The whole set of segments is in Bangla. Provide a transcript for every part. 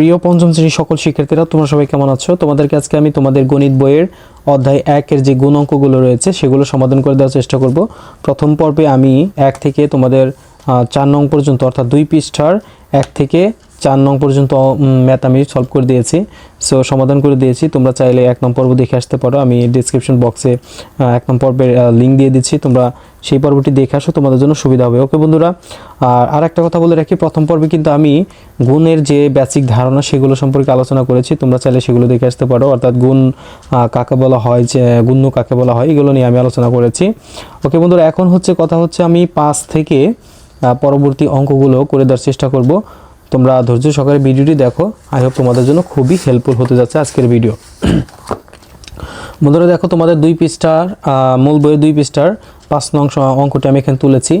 প্রিয় পঞ্চম শ্রেণির সকল শিক্ষার্থীরা, তোমরা সবাই কেমন আছো? তোমাদেরকে আজকে আমি তোমাদের গণিত বইয়ের অধ্যায় একের যে গুণ অঙ্কগুলো রয়েছে, সেগুলো সমাধান করে দেওয়ার চেষ্টা করব। প্রথম পর্বে আমি এক থেকে তোমাদের চার নং পর্যন্ত, অর্থাৎ দুই পৃষ্ঠার এক থেকে চার নং পর্যন্ত ম্যাথ আমি সলভ করে দিয়েছি। সো সমাধান করে দিয়েছি। তোমরা চাইলে এক নং পর্ব দেখে আসতে পারো। আমি ডিসক্রিপশন বক্সে এক নং পর্বের লিঙ্ক দিয়ে দিচ্ছি। তোমরা সেই পর্বটি দেখে আসো, তোমাদের জন্য সুবিধা হবে। ওকে বন্ধুরা? আর আর একটা কথা বলে রাখি, প্রথম পর্বে কিন্তু আমি গুণের যে বেসিক ধারণা, সেগুলো সম্পর্কে আলোচনা করেছি। তোমরা চাইলে সেগুলো দেখে আসতে পারো। অর্থাৎ গুণ কাকে বলা হয় যে, গুণ্য কাকে বলা হয়, এগুলো নিয়ে আমি আলোচনা করেছি। ওকে বন্ধুরা, এখন হচ্ছে কথা হচ্ছে আমি পাঁচ থেকে পরবর্তী অঙ্কগুলো করে দেওয়ার চেষ্টা করব। তোমরা ধৈর্য সহকারে ভিডিওটি দেখো। আই হোপ তোমাদের জন্য খুবই হেল্পফুল হতে যাচ্ছে আজকের ভিডিও বন্ধুরা দেখো, তোমাদের দুই পৃষ্ঠার মূল বইয়ের দুই পৃষ্ঠার পাঁচ নং অঙ্কটি আমি এখানে তুলেছি।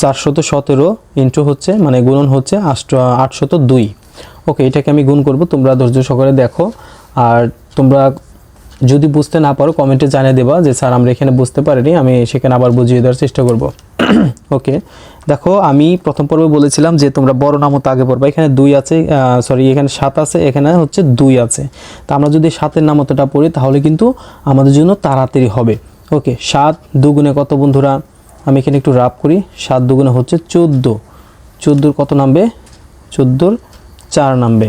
চারশত সতেরো ইন্টু হচ্ছে মানে গুণন হচ্ছে আটশত দুই। ওকে এটাকে আমি গুণ করব, তোমরা ধৈর্য সহকারে দেখো। আর তোমরা যদি বুঝতে না পারো কমেন্টে জানিয়ে দেবা যে, স্যার, আমরা এখানে বুঝতে পারিনি, আমি সেখানে আবার বুঝিয়ে দেওয়ার চেষ্টা করব। ওকে দেখো, আমি প্রথম পর্বে বলেছিলাম যে তোমরা বড় নামত আগে পড়বা। এখানে দুই আছে সরি এখানে সাত আছে, এখানে হচ্ছে দুই আছে। তা আমরা যদি সাতের নামতটা পড়ি, তাহলে কিন্তু আমাদের জন্য তাড়াতাড়ি হবে। ওকে সাত দুগুণে কত বন্ধুরা? আমি এখানে একটু রাপ করি। সাত দুগুণে হচ্ছে চোদ্দ। চোদ্দোর কত নামবে? চোদ্দোর চার নামবে।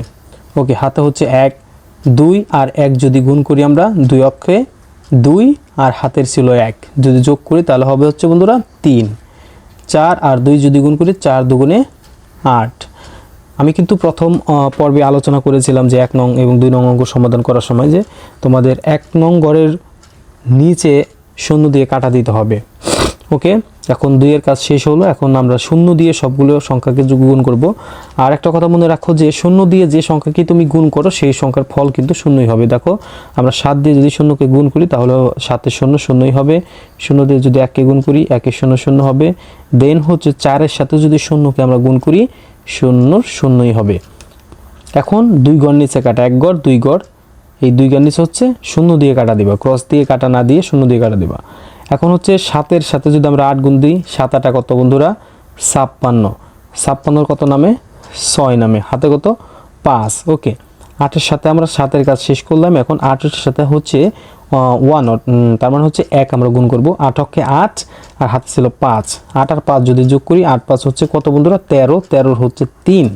ওকে হাতে হচ্ছে এক, দুই আর এক যদি গুণ করি আমরা, দুই অক্ষে দুই আর হাতের ছিল এক। যদি যোগ করি, তাহলে হবে হচ্ছে বন্ধুরা তিন। চার আর দুই যদি গুণ করি, চার দুগুণে আট। আমি কিন্তু প্রথম পর্বে আলোচনা করেছিলাম যে এক নং এবং দুই নং অঙ্ক সমাধান করার সময় যে তোমাদের এক নং গড়ের নিচে শূন্য দিয়ে কাটা দিতে হবে। ওকে, এখন দুইয়ের কাজ শেষ হলো, এখন আমরা শূন্য দিয়ে সবগুলো সংখ্যাকে গুণ করব। আর একটা কথা মনে রাখো যে, শূন্য দিয়ে যে সংখ্যাকে তুমি গুণ করো, সেই সংখ্যার ফল কিন্তু শূন্যই হবে। দেখো, আমরা সাত দিয়ে যদি শূন্যকে গুণ করি, তাহলে সাতের শূন্য শূন্যই হবে। শূন্য দিয়ে যদি এককে গুণ করি একের শূন্য শূন্য হবে। দেন হচ্ছে চারের সাথে যদি শূন্যকে আমরা গুণ করি, শূন্য শূন্যই হবে। এখন দুই গড় নিচে কাটা, এক গড়, দুই গড়। এই দুই গড় নিচে হচ্ছে শূন্য দিয়ে কাটা দিবা। ক্রস দিয়ে কাটা না দিয়ে শূন্য দিয়ে কাটা দিবা। এখন হচ্ছে সাতের সাথে যদি আমরা আট গুণ দিই, সাত আটা কত বন্ধুরা? ছাপ্পান্ন। ছাপ্পান্নর কত নামে? ছয় নামে। হাতে কত? পাঁচ। ওকে। আটের সাথে আমরা সাতের কাজ শেষ করলাম। এখন আটের সাথে হচ্ছে ওয়ান তার মানে হচ্ছে এক আমরা গুণ করব। আট অক্ষে আট, আর হাতে ছিল পাঁচ। আট আর পাঁচ যদি যোগ করি, আট পাঁচ হচ্ছে কত বন্ধুরা? তেরো। তেরোর হচ্ছে তিন।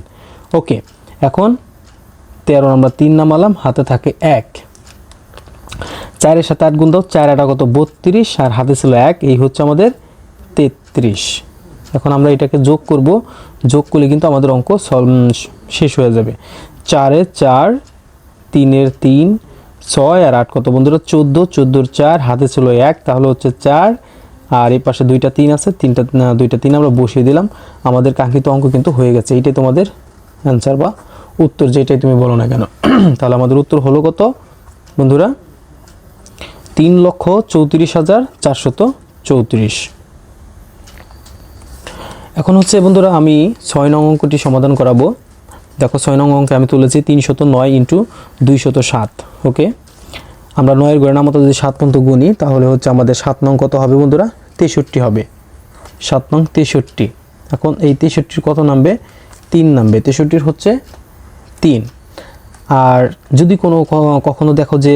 ওকে। এখন তেরো আমরা তিন নামালাম, হাতে থাকে এক। চারের সাথে আট গুণ দাও, চার আটা কত? বত্রিশ, আর হাতে ছিল এক, এই হচ্ছে আমাদের তেত্রিশ। এখন আমরা এটাকে যোগ করব। যোগ করলে কিন্তু আমাদের অঙ্ক শেষ হয়ে যাবে। চারে চার, তিনের তিন, ছয় আর আট কত? বন্ধুরা, চোদ্দ, চোদ্দোর চার, হাতে ছিল এক, তাহলে হচ্ছে চার, আর এই পাশে দুইটা তিন আছে, তিনটা দুইটা তিন আমরা বসিয়ে দিলাম। আমাদের কাঙ্ক্ষিত অঙ্ক কিন্তু হয়ে গেছে। এইটাই তোমাদের অ্যান্সার বা উত্তর, যেটাই তুমি বলো না কেন। তাহলে আমাদের উত্তর হলো কত? বন্ধুরা তিন লক্ষ চৌত্রিশ হাজার চারশত চৌত্রিশ। এখন হচ্ছে বন্ধুরা আমি ছয় নং অঙ্কটি সমাধান করাবো। দেখো ছয় নং অঙ্কে আমি তুলেছি তিনশত নয় ইন্টু দুইশত সাত, ওকে? আমরা নয়ের গড়ের মতো যদি সাত পর্যন্ত গুনি, তাহলে হচ্ছে আমাদের সাত নং কত হবে বন্ধুরা? তেষট্টি হবে। সাত নং তেষট্টি। এখন এই তেষট্টির কত নামবে? তিন নামবে। তেষট্টির হচ্ছে তিন। আর যদি কোনো কখনো দেখো যে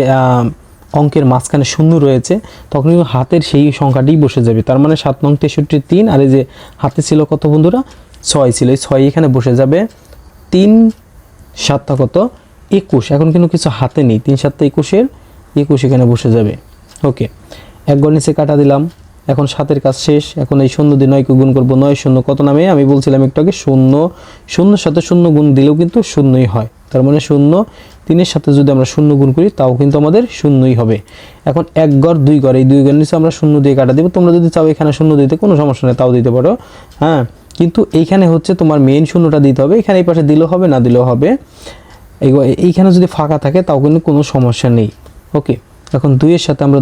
অঙ্কের মাঝখানে শূন্য রয়েছে, তখন কিন্তু হাতের সেই সংখ্যাটি বসে যাবে। তার মানে সাত নং তেষট্টির তিন, আর এই যে হাতে ছিল কত বন্ধুরা? ছয় ছিল। এই ছয় এখানে বসে যাবে। তিন সাতটা কত? একুশ। এখন কিন্তু কিছু হাতে নেই। তিন সাতটা একুশের, একুশ এখানে বসে যাবে। ওকে। এক গড় নিচে কাটা দিলাম। এখন সাতের কাজ শেষ। এখন এই শূন্য দিয়ে নয়কে গুণ করব। নয় শূন্য কত নামে? আমি বলছিলাম একটু আগে শূন্য। শূন্যর সাথে শূন্য গুণ দিলেও কিন্তু শূন্যই হয়। তার মানে শূন্য। তিনের সাথে যদি আমরা শূন্য গুণ করি, তাও কিন্তু আমাদের শূন্যই হবে। এখন এক গড়, দুই গড়, এই দুই গড় নিচে আমরা শূন্য দিয়ে কাটা দেবো। তোমরা যদি চাও এখানে শূন্য দিতে, কোনো সমস্যা নেই, তাও দিতে পারো। হ্যাঁ কিন্তু এইখানে হচ্ছে তোমার মেন শূন্যটা দিতে হবে। এখানে এই পাশে দিলেও হবে, না দিলেও হবে। এই- এইখানে যদি ফাঁকা থাকে, তাও কিন্তু কোনো সমস্যা নেই। ওকে, এখন দুইয়ের সাথে আমরা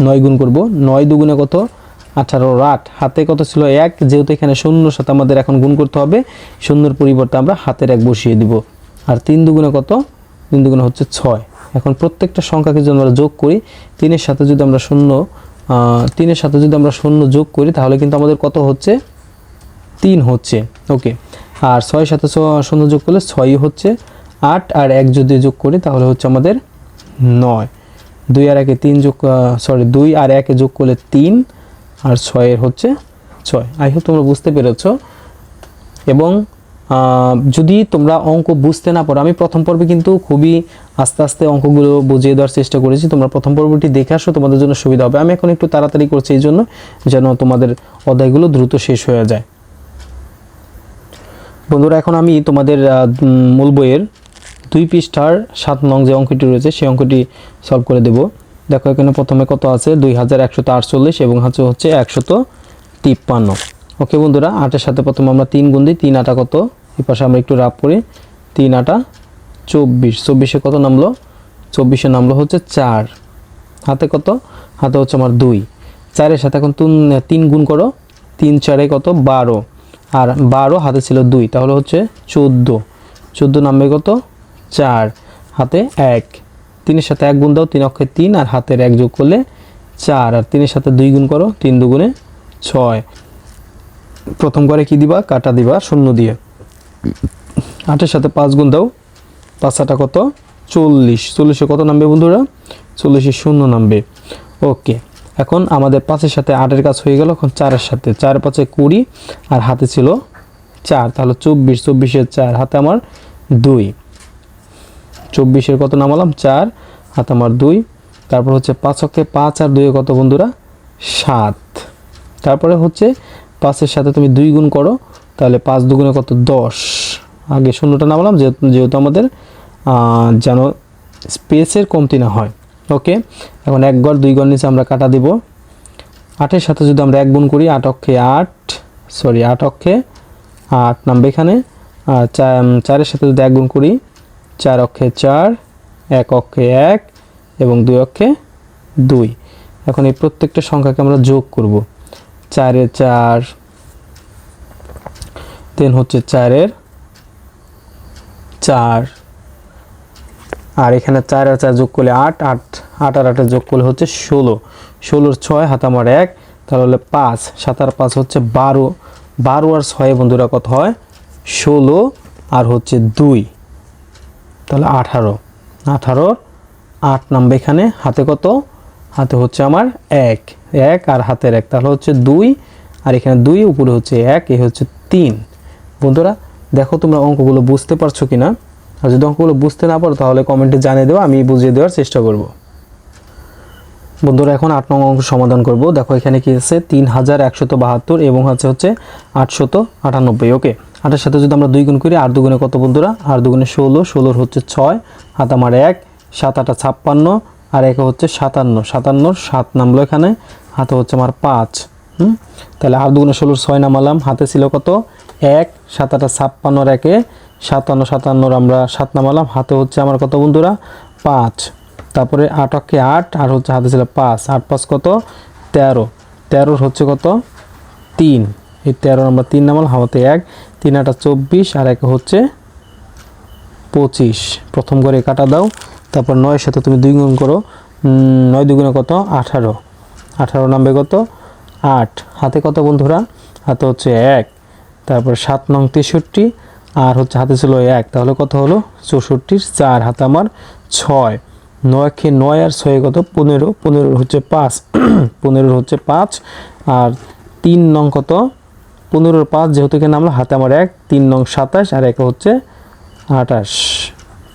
নয় গুণ করব। নয় দুগুণে কত? আঠারো। আট হাতে কত ছিল? এক। যেহেতু এখানে শূন্যর সাথে আমাদের এখন গুণ করতে হবে, শূন্যর পরিবর্তে আমরা হাতের এক বসিয়ে দিব। আর তিন দুগুণে কত? তিন দুগুণে হচ্ছে ছয়। এখন প্রত্যেকটা সংখ্যাকে যদি আমরা যোগ করি, তিনের সাথে যদি আমরা শূন্য তিনের সাথে যদি আমরা শূন্য যোগ করি, তাহলে কিন্তু আমাদের কত হচ্ছে? তিন হচ্ছে। ওকে। আর ছয়ের সাথে শূন্য যোগ করলে ছয়ই হচ্ছে। আট আর এক যদি যোগ করি, তাহলে হচ্ছে আমাদের নয়। দুই আর একে তিন যোগ সরি দুই আর একে যোগ করলে তিন, আর ছয়ের হচ্ছে ছয়। আই হোপ তোমরা বুঝতে পেরেছ। এবং যদি তোমরা অঙ্ক বুঝতে না পারো, আমি প্রথম পর্বে কিন্তু খুবই আস্তে আস্তে অঙ্কগুলো বুঝিয়ে দেওয়ার চেষ্টা করেছি। তোমরা প্রথম পর্বটি দেখে আসো, তোমাদের জন্য সুবিধা হবে। আমি এখন একটু তাড়াতাড়ি করছি এই জন্য যেন তোমাদের অধ্যায়গুলো দ্রুত শেষ হয়ে যায়। বন্ধুরা, এখন আমি তোমাদের মূল বইয়ের দুই পৃষ্ঠার সাত নং যে অঙ্কটি রয়েছে, সেই অঙ্কটি সলভ করে দেব। দেখো, এখানে প্রথমে কত আছে? দুই হাজার একশত আটচল্লিশ এবং হচ্ছে হচ্ছে একশত তিপ্পান্ন। ওকে বন্ধুরা, আটের সাথে প্রথমে আমরা তিন গুণ দিই, তিন আটা কত? এই পাশে আমরা একটু রাপ করি। তিন আটা, চব্বিশ। চব্বিশে কত নামলো? চব্বিশে নামলো হচ্ছে চার। হাতে কত? হাতে হচ্ছে আমার দুই। চারের সাথে এখন তিন তিন গুণ করো। তিন চারে কত? বারো। আর বারো হাতে ছিল দুই, তাহলে হচ্ছে চোদ্দ। চোদ্দ নামবে কত? চার। হাতে এক। তিনের সাথে এক গুণ দাও, তিন অক্ষে তিন, আর হাতের এক যোগ করলে চার। আর তিনের সাথে দুই গুণ করো, তিন দুগুণে ছয়। প্রথম করে কি দিবা? কাটা দিবা, শূন্য দিয়ে। আটের সাথে পাঁচ গুণ দাও। পাঁচ আটা কত? চল্লিশ। চল্লিশে কত নামবে বন্ধুরা? চল্লিশে শূন্য নামবে। ওকে। এখন আমাদের পাঁচের সাথে আটের কাজ হয়ে গেল, এখন চারের সাথে। চার পাঁচে কুড়ি, আর হাতে ছিল চার। তাহলে চব্বিশ। চব্বিশের চার, হাতে আমার দুই। চব্বিশের কত নামালাম? চার, হাতে আমার দুই। তারপর হচ্ছে পাঁচ অক্ষে পাঁচ আর দুইয়ে কত বন্ধুরা? সাত। তারপরে হচ্ছে পাঁচের সাথে তুমি দুই গুণ করো। তাহলে পাঁচ দুগুণে কত? দশ। আগে শূন্যটা নামালাম যেহেতু আমাদের যেন স্পেসের কমতি না হয়। ওকে? এখন এক গড়, দুই গড় নিচে আমরা কাটা দিব। আটের সাথে যদি আমরা এক গুণ করি, আট অক্ষে আট, সরি, আট অক্ষে আট নামবে এখানে। আর চারের সাথে যদি এক গুণ করি, চার অক্ষে চার, এক অক্ষে এক এবং দুই অক্ষে দুই। এখন এই প্রত্যেকটা সংখ্যাকে আমরা যোগ করব। চারে চার দেন হচ্ছে চারের চার। আর এখানে চার আর চার যোগ করলে আট আট আট আর আটের যোগ করলে হচ্ছে ষোলো। ষোলোর ছয় হাত আমার এক, তাহলে পাঁচ। সাত আর পাঁচ হচ্ছে বারো। বারো আর ছয় বন্ধুরা কত হয়? ষোলো আর হচ্ছে দুই। তাহলে আঠারো। আঠারোর আট নামবে এখানে হাতে কত? হাতে হচ্ছে আমার এক। এক আর হাতের এক, তাহলে হচ্ছে দুই। আর এখানে দুই, উপরে হচ্ছে এক, এ হচ্ছে তিন। বন্ধুরা, দেখো তোমরা অঙ্কগুলো বুঝতে পারছ কি না আর যদি অঙ্কগুলো বুঝতে না পারো, তাহলে কমেন্টে জানিয়ে দেবো, আমি বুঝিয়ে দেওয়ার চেষ্টা করব। বন্ধুরা, এখন আট নং অঙ্ক সমাধান করব। দেখো এখানে কি আছে তিন হাজার একশত বাহাত্তর এবং হচ্ছে হচ্ছে আটশত আটানব্বই ওকে আটের সাথে যদি আমরা দুই গুণ করি, আর দুগুণে কত বন্ধুরা? আর দুগুণে ষোলো, ষোলোর হচ্ছে ছয় হাত আমার এক, সাত আটা ছাপ্পান্ন, আর একে হচ্ছে সাতান্ন, সাতান্নর সাত নামলো এখানে, হাতে হচ্ছে আমার পাঁচ, হুম? তাহলে আর দুগুণে ষোলোর ছয় নামালাম, হাতে ছিল কত? এক, সাত, আটা ছাপ্পান্নর একে সাতান্ন সাতান্নর আমরা সাত নামালাম। হাতে হচ্ছে আমার কত বন্ধুরা? পাঁচ। তারপরে আট অক্ষে আট, আর হচ্ছে হাতে ছিল পাঁচ। আট পাঁচ কত? তেরো। তেরোর হচ্ছে কত? তিন। এই তেরো আমরা তিন নামাল হাওয়াতে এক। তিন, আটা চব্বিশ, আর একে হচ্ছে পঁচিশ। প্রথম করে কাটা দাও। তারপর নয়ের সাথে তুমি দুই গুণ করো। নয় দুগুণে কত? আঠারো। আঠারো নামবে কত? আট। হাতে কত বন্ধুরা? হাতে হচ্ছে এক। তারপর সাত নং তেষট্টি, আর হচ্ছে হাতে ছিল এক। তাহলে কত হলো? চৌষট্টির চার হাতে আমার ছয়। নয় খেয়ে নয় আর ছয় কত? পনেরো। পনেরোর হচ্ছে পাঁচ। পনেরোর হচ্ছে পাঁচ। আর তিন নং কত? পনেরোর পাঁচ, যেহেতু এখানে আমরা হাতে আমার এক, তিন নং সাতাশ, আর এক হচ্ছে আঠাশ।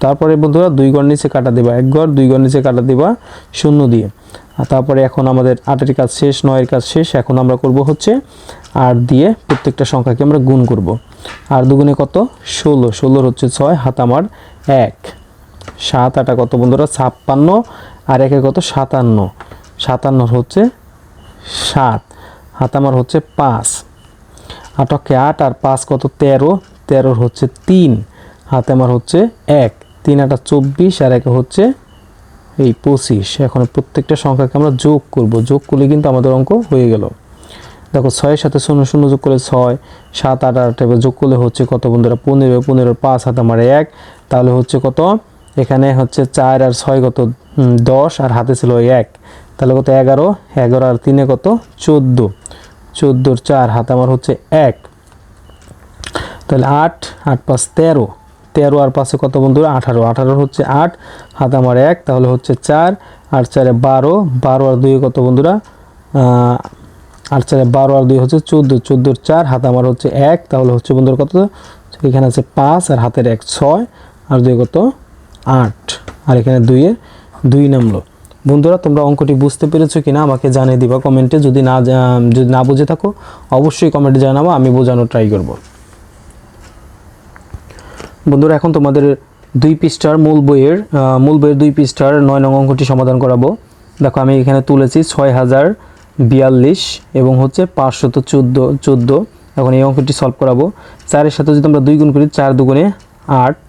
তারপরে বন্ধুরা দুই গড় নিচে কাটা দিবা, এক গড়, দুই গড় নিচে কাটা দিবা শূন্য দিয়ে। আর তারপরে এখন আমাদের আটের কাজ শেষ, নয়ের কাজ শেষ, এখন আমরা করব হচ্ছে আট দিয়ে প্রত্যেকটা সংখ্যাকে আমরা গুণ করব। আর দুগুণে কত? ষোলো, ষোলোর হচ্ছে ছয় হাত আমার এক। সাত আটা কত বন্ধুরা? ছাপ্পান্ন। আর একে কত? সাতান্ন। সাতান্নর হচ্ছে সাত। হাত আমার হচ্ছে পাঁচ। আটকে আট আর পাঁচ কত? তেরো। তেরোর হচ্ছে তিন। হাতে আমার হচ্ছে এক। তিন আটা চব্বিশ আর একে হচ্ছে এই পঁচিশ। এখন প্রত্যেকটা সংখ্যাকে আমরা যোগ করব। যোগ করলে কিন্তু আমাদের অঙ্ক হয়ে গেল। দেখো ছয়ের সাথে শূন্য শূন্য যোগ করলে ছয়, সাত আট আট এবার যোগ করলে হচ্ছে কত বন্ধুরা? পনেরো পনেরো পাঁচ হাত আমার এক। তাহলে হচ্ছে কত? এখানে হচ্ছে চার আর ছয় কত? দশ আর হাতে ছিল এক। তাহলে কত? এগারো। এগারো আর তিনে কত? চোদ্দ। চোদ্দোর চার, হাতে আমার হচ্ছে এক। তাহলে আট আট পাঁচ তেরো। তেরো আর পাশে কত বন্ধুরা? আঠারো। আঠারো হচ্ছে আট হাত আমার এক, তাহলে হচ্ছে চার, আর চারে বারো বারো আর দুই কত বন্ধুরা? আর চারে বারো আর দুই হচ্ছে চোদ্দ, চোদ্দোর চার হাত আমার হচ্ছে এক, তাহলে হচ্ছে বন্ধুরা কত? এখানে আছে পাঁচ আর হাতের এক ছয়, আর দুই কত? আট। আর এখানে দুইয়ে দুই নামলো। বন্ধুরা, তোমরা অঙ্কটি বুঝতে পেরেছ কিনা আমাকে জানিয়ে দিবা কমেন্টে। যদি না যদি না বুঝে থাকো, অবশ্যই কমেন্টে জানাব, আমি বোঝানোর ট্রাই করব। বন্ধুরা, এখন তোমাদের দুই পৃষ্ঠার মূল বইয়ের মূল বইয়ের দুই পৃষ্ঠার নয় নং অঙ্কটি সমাধান করাবো। দেখো, আমি এখানে তুলেছি ছয় হাজার বিয়াল্লিশ এবং হচ্ছে পাঁচশত চোদ্দ চোদ্দ। এখন এই অঙ্কটি সলভ করাবো। চারের সাথে যদি আমরা দুই গুণ করি, চার দুগুণে আট।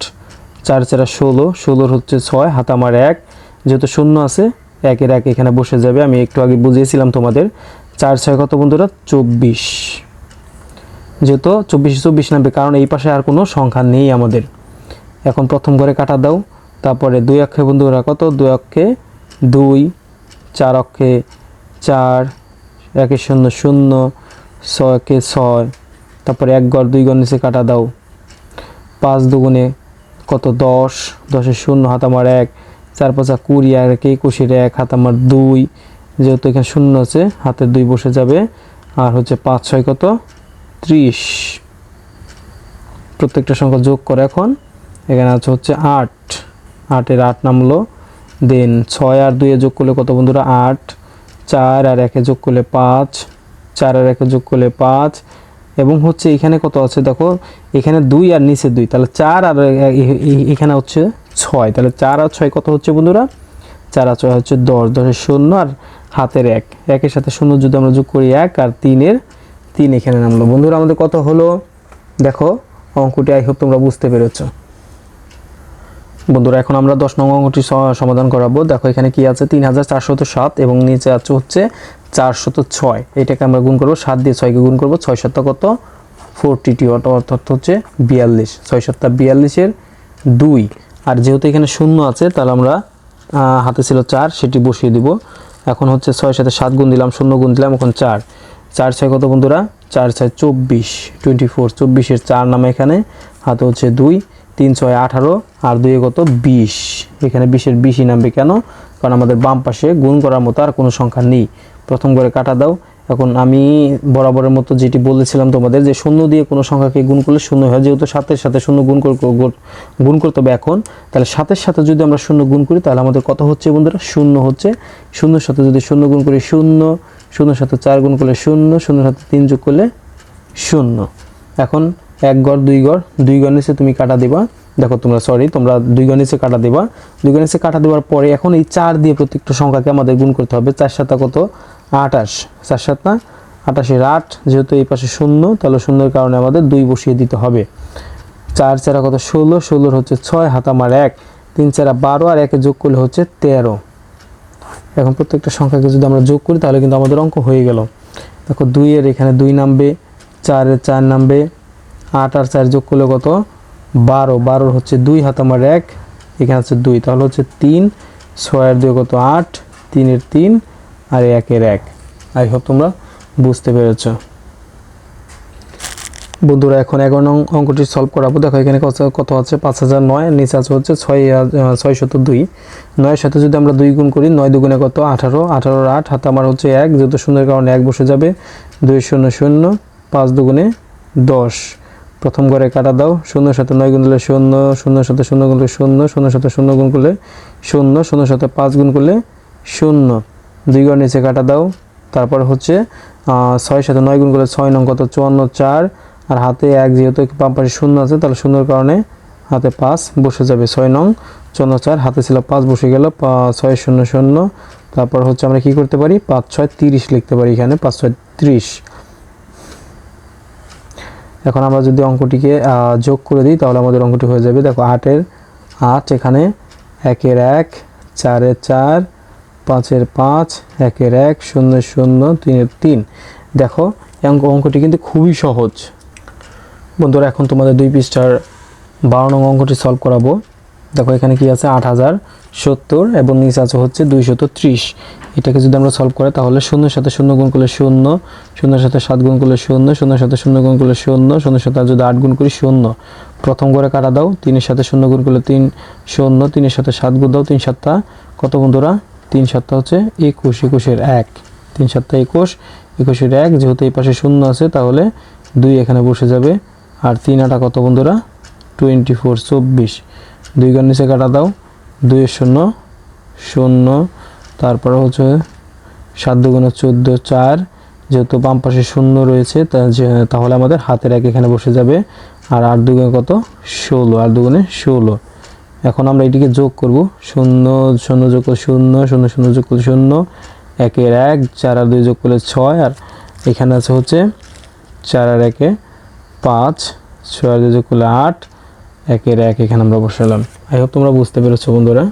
চার চারা ষোলো, ষোলোর হচ্ছে ছয়, হাত আমার এক। যেহেতু শূন্য আছে, একের এক এখানে বসে যাবে। আমি একটু আগে বুঝিয়েছিলাম তোমাদের। চার ছয় কত বন্ধুরা? চব্বিশ। যেহেতু চব্বিশে চব্বিশ নামবে, কারণ এই পাশে আর কোনো সংখ্যা নেই আমাদের। এখন প্রথম ঘরে কাটা দাও, তারপরে দুই অক্ষে বন্ধুরা কত দুই অক্ষে দুই, চার অক্ষে চার, একে শূন্য শূন্য ছয়কে ছয়, তারপরে এক ঘর দুই ঘর নিচে কাটা দাও। পাঁচ দুগুণে কত? দশ দশের শূন্য, হাত আমার এক, চার পাঁচা কুড়ি, আর একে একুশের এক, হাত আমার দুই, যেহেতু এখানে শূন্য আছে, হাতে দুই বসে যাবে, আর হচ্ছে পাঁচ ছয় কত? ত্রিশ। প্রত্যেকটা সংখ্যা যোগ করে এখন। এখানে আছে হচ্ছে আট। আটের আট নামলো। দেন ছয় আর দুইয়ে যোগ করলে কত বন্ধুরা? আট। চার আর একে যোগ করলে পাঁচ। চার আর একে যোগ করলে পাঁচ। এবং হচ্ছে এখানে কত আছে দেখো? এখানে দুই আর নিচে দুই। তাহলে চার আর এখানে হচ্ছে ছয়। তাহলে চার আর ছয় কত হচ্ছে বন্ধুরা? চার আর ছয় হচ্ছে দশ। দশের শূন্য আর হাতের এক। একের সাথে শূন্য যদি আমরা যোগ করি এক আর তিনের তিন এখানে নামলো। বন্ধুরা, আমাদের কত হলো, দেখো, অঙ্কটি আই হোপ তোমরা বুঝতে পেরেছ। বন্ধুরা, এখন আমরা দশ নং অঙ্কটি সমাধান করাবো। দেখো, এখানে কি আছে? তিন হাজার চারশত এবং নিচে আছে হচ্ছে চারশত ছয়। এটাকে আমরা গুণ করব, সাত দিয়ে ছয়কে গুণ করব, ছয় সাতটা কত? ফোরটি টু অর্থাৎ হচ্ছে বিয়াল্লিশ। ছয় সাতটা বিয়াল্লিশের দুই। আর যেহেতু এখানে শূন্য আছে, তাহলে আমরা হাতে ছিল চার, সেটি বসিয়ে দিব। এখন হচ্ছে ছয় সাথে সাত গুণ দিলাম, শূন্য গুণ দিলাম, এখন চার। চার ছয় কত বন্ধুরা? চার ছয় চব্বিশ। টোয়েন্টি ফোর চব্বিশের চার নামে এখানে। হাতে হচ্ছে দুই, তিন ছয় আঠারো, আর দুই কত বিশ। এখানে বিশের বিশই নামবে কেন? কারণ আমাদের বাম পাশে গুণ করার মতো আর কোনো সংখ্যা নেই। প্রথম করে কাটা দাও। এখন আমি বরাবরের মতো যেটি বলেছিলাম তোমাদের, যে শূন্য দিয়ে কোনো সংখ্যাকে গুণ করলে শূন্য হয়। যেহেতু সাতের সাথে শূন্য গুণ- গুণ করতে হবে এখন, তাহলে সাতের সাথে যদি আমরা শূন্য গুণ করি, তাহলে আমাদের কত হচ্ছে বন্ধুরা? শূন্য হচ্ছে। শূন্যর সাথে যদি শূন্য গুণ করি, শূন্য শূন্যর সাথে চার গুণ করলে শূন্য শূন্যর সাথে তিন যোগ করলে শূন্য। এখন এক গড়, দুই গড় দুই গড় নিচে তুমি কাটা দিবা। দেখো তোমরা সরি তোমরা দুই গড় নিচে কাটা দিবা। দুই গড় নিচে কাটা দেওয়ার পরে এখন এই চার দিয়ে প্রত্যেকটা সংখ্যাকে আমাদের গুণ করতে হবে। চার সাতটা কত? আটাশ চার সাতটা? আটাশের আট, যেহেতু এই পাশে শূন্য, তাহলে শূন্যের কারণে আমাদের দুই বসিয়ে দিতে হবে। চার চারা কত? ষোলো। ষোলোর হচ্ছে ছয়, হাত আমার এক। তিন চারা বারো আর একে যোগ করলে হচ্ছে তেরো। এখন প্রত্যেকটা সংখ্যাকে যদি আমরা যোগ করি, তাহলে কিন্তু আমাদের অঙ্ক হয়ে গেল। দেখো দুইয়ের এখানে দুই নামবে, চারের চার নামবে, আট আর চার যোগ করলে কত? বারো। বারোর হচ্ছে দুই, হাত আমার এক, এখানে হচ্ছে দুই। তাহলে হচ্ছে তিন, ছয়ের দুই কত? আট, তিনের তিন, আর একের এক। আই হোপ তোমরা বুঝতে পেরেছ। বন্ধুরা, এখন এগারো নং অঙ্কটি সলভ করাবো। দেখো, এখানে কত আছে? পাঁচ হাজার নয়, নিচে আছে হচ্ছে ছয় ছয় শত দুই। নয়ের সাথে যদি আমরা দুই গুণ করি, নয় দুগুণে কত? আঠারো, আঠারোর আট, হাতে আমার হচ্ছে এক, যেহেতু শূন্যের কারণে এক বসে যাবে। দুই শূন্য শূন্য, পাঁচ দুগুণে দশ। প্রথম ঘরে কাটা দাও। শূন্য সাথে নয় গুণ করলে শূন্য শূন্য সাথে শূন্য গুণ করলে শূন্য, শূন্যর সাথে শূন্য গুণ করলে শূন্য শূন্য সাথে পাঁচ গুণ করলে শূন্য। দুই ঘর নিচে কাটা দাও। তারপর হচ্ছে ছয় সাথে নয় গুণ করলে ছয় নং কত? চুয়ান্ন, চার। আর হাতে এক যেহেতু বাম পাশে শূন্য আছে, তাহলে শূন্যর কারণে হাতে পাঁচ, বসে যাবে ছয় নং। চুয়ান্ন চার, হাতে ছিল পাঁচ, বসে গেল ছয় শূন্য শূন্য। তারপর হচ্ছে আমরা কি করতে পারি? পাঁচ, ছয়, তিরিশ লিখতে পারি এখানে, পাঁচ, ছয়, ত্রিশ। এখন আমরা যদি অঙ্কটিকে যোগ করে দিই, তাহলে আমাদের অঙ্কটি হয়ে যাবে। দেখো আটের আট এখানে, একের এক, চারের চার, পাঁচের পাঁচ, একের এক, শূন্য শূন্য, তিনের তিন। দেখো অঙ্কটি কিন্তু খুবই সহজ। বন্ধুরা, এখন তোমাদের দুই পৃষ্ঠার বারো নং অঙ্কটি সলভ করাবো। দেখো, এখানে কি আছে? আট হাজার সত্তর এবং নিচে আছে হচ্ছে দুইশত ত্রিশ। এটাকে যদি আমরা সলভ করি, তাহলে শূন্যের সাথে শূন্য গুণ করলে শূন্য, শূন্যের সাথে সাত গুণ করলে শূন্য, শূন্যের সাথে শূন্য গুণ করলে শূন্য, শূন্যের সাথে যদি আট গুণ করি, শূন্য। প্রথম করে কাটা দাও? তিনের সাথে শূন্য গুণ করলে তিন, শূন্য। তিনের সাথে সাত গুণ দাও, তিন সাতটা। কত বন্ধুরা? তিন সাতটা হচ্ছে একুশ, একুশের এক। তিন সাতটা একুশ, একুশের এক, যেহেতু এই পাশে শূন্য আছে, তাহলে দুই এখানে বসে যাবে। আর তিন আটা কত বন্ধুরা? টোয়েন্টি ফোর চব্বিশ। দুই গান নিচে কাটা দাও। দুইয়ের শূন্য শূন্য। তারপরে হচ্ছে সাত দুগুণে চোদ্দ, চার। যেহেতু বাম পাশে শূন্য রয়েছে তাহলে আমাদের হাতের এক এখানে বসে যাবে। আর আট দুগুণে কত? ষোলো। আট দুগুণে ষোলো। এখন আমরা এটিকে যোগ করব। শূন্য শূন্য যোগ করলে শূন্য শূন্য শূন্য যোগ করলে শূন্য। একের এক, চার আর দুই যোগ করলে ছয়। আর এখানে আছে হচ্ছে চার আর একে পাঁচ, ছয় দুই করলে আট, একের এক এখানে আমরা বসালাম। আই হোপ তোমরা বুঝতে পেরেছ বন্ধুরা।